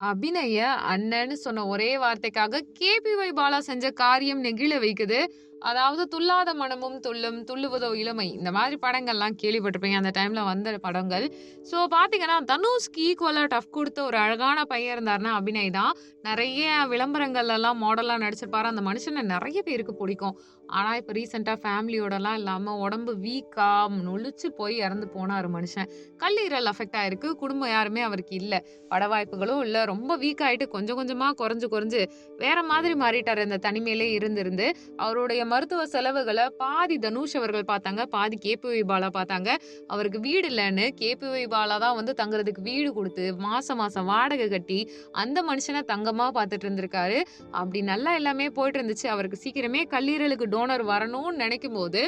அபிநய அண்ணன்னு சொன்ன ஒரே வார்த்தைக்காக கேபிஒய் பாலா செஞ்ச காரியம் நெகிழ வைக்குது. அதாவது துல்லாத மனமும் துள்ளும், துள்ளுவதோ இளமை. இந்த மாதிரி படங்கள்லாம் கேள்விப்பட்டிருப்பீங்க. அந்த டைம்ல வந்த படங்கள். ஸோ பார்த்தீங்கன்னா, தனுஷ்க்கு ஈக்குவலாக டஃப் கொடுத்த ஒரு அழகான பையன் இருந்தாருன்னா அபிநய் தான். நிறைய விளம்பரங்கள்லாம் மாடலாக நடிச்சிருப்பாரு. அந்த மனுஷனை நிறைய பேருக்கு பிடிக்கும் ஆனால் இப்போ ரீசெண்டாக ஃபேமிலியோடலாம் இல்லாமல் உடம்பு வீக்காக நொழிச்சு போய் இறந்து போனாரு மனுஷன். கல்லீரல் அஃபெக்ட் ஆயிருக்கு. குடும்பம் யாருமே அவருக்கு இல்லை பட வாய்ப்புகளும் இல்லை ரொம்ப வீக் ஆகிட்டு கொஞ்சம் கொஞ்சமாக குறைஞ்சு குறைஞ்சு வேற மாதிரி மாறிட்டார் இந்த தனிமையிலே இருந்திருந்து அவருடைய மருத்துவ செலவுகளை பாதி தனுஷ் அவர்கள் பார்த்தாங்க. பாதி கேபிஒய் பாலா பார்த்தாங்க. அவருக்கு வீடு இல்லைன்னு கேபிஒய் பாலா தான் வந்து தங்குறதுக்கு வீடு கொடுத்து மாசம் மாசம் வாடகை கட்டி, அந்த மனுஷனை தங்கமா பார்த்துட்டு இருந்திருக்காரு. அப்படி நல்லா எல்லாமே போயிட்டு இருந்துச்சு. அவருக்கு சீக்கிரமே கல்லீரலுக்கு டோனர் வரணும்னு நெனைக்கும்போது,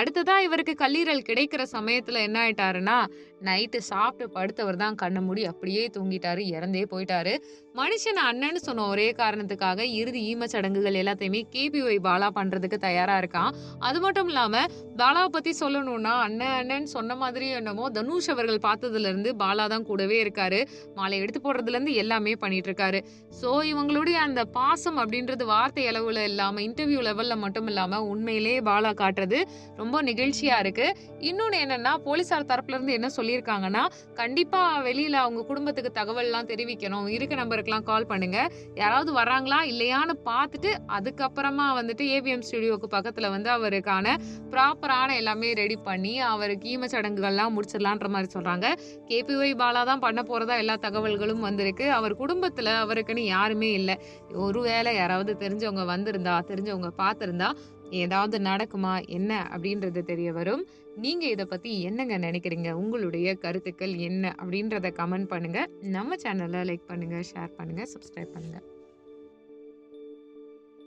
அடுத்ததா இவருக்கு கல்லீரல் கிடைக்கிற சமயத்துல என்ன ஆயிட்டாருன்னா, நைட்டு சாப்பிட்டு படுத்தவர் தான் கண்ணை மூடி அப்படியே தூங்கிட்டாரு. இறந்தே போயிட்டாரு. மனுஷன் அண்ணன்னு சொன்ன ஒரே காரணத்துக்காக இறுதி ஈமச் சடங்குகள் எல்லாத்தையுமே கேபிஒய் பாலா பண்றதுக்கு தயாரா இருக்கான். அது மட்டும் இல்லாம பாலாவை பத்தி சொல்லணும்னா, அண்ணன் அண்ணன் சொன்ன மாதிரியோ என்னமோ தனுஷ் அவர்கள் பார்த்ததுலருந்து பாலா தான் கூடவே இருக்காரு. மாலை எடுத்து போடுறதுலருந்து எல்லாமே பண்ணிட்டு இருக்காரு. ஸோ இவங்களுடைய அந்த பாசம் அப்படின்றது வார்த்தை அளவுல இல்லாம, இன்டர்வியூ லெவல்ல மட்டும் இல்லாம உண்மையிலேயே பாலா காட்டுறது ரொம்ப நிகழ்ச்சியா இருக்கு. இன்னொன்னு என்னன்னா, போலீசார் தரப்புல இருந்து என்ன சொல்லியிருக்காங்கன்னா, கண்டிப்பாக வெளியில் அவங்க குடும்பத்துக்கு தகவல்லாம் தெரிவிக்கணும். இருக்க நம்பருக்குலாம் கால் பண்ணுங்க. யாராவது வராங்களா இல்லையான்னு பார்த்துட்டு, அதுக்கப்புறமா வந்துட்டு ஏவிஎம் ஸ்டுடியோக்கு பக்கத்தில் வந்து அவருக்கான ப்ராப்பரான எல்லாமே ரெடி பண்ணி, அவருக்கு ஈமச் சடங்குகள்லாம் முடிச்சிடலான்ற மாதிரி சொல்கிறாங்க கேபிஒய் பாலா தான் பண்ண போகிறதா எல்லா தகவல்களும் வந்திருக்கு. அவர் குடும்பத்தில் அவருக்குன்னு யாருமே இல்ல. ஒருவேளை யாராவது தெரிஞ்சவங்க வந்திருந்தா, தெரிஞ்சவங்க பார்த்துருந்தா ஏதாவது நடக்குமா? என்ன? அப்படின்றது தெரிய வரும். நீங்க இதை பத்தி என்னங்க நினைக்கிறீங்க உங்களுடைய கருத்துக்கள் என்ன? அப்படின்றத கமெண்ட் பண்ணுங்க. நம்ம சேனலை லைக் பண்ணுங்க, ஷேர் பண்ணுங்க, சப்ஸ்கிரைப் பண்ணுங்க.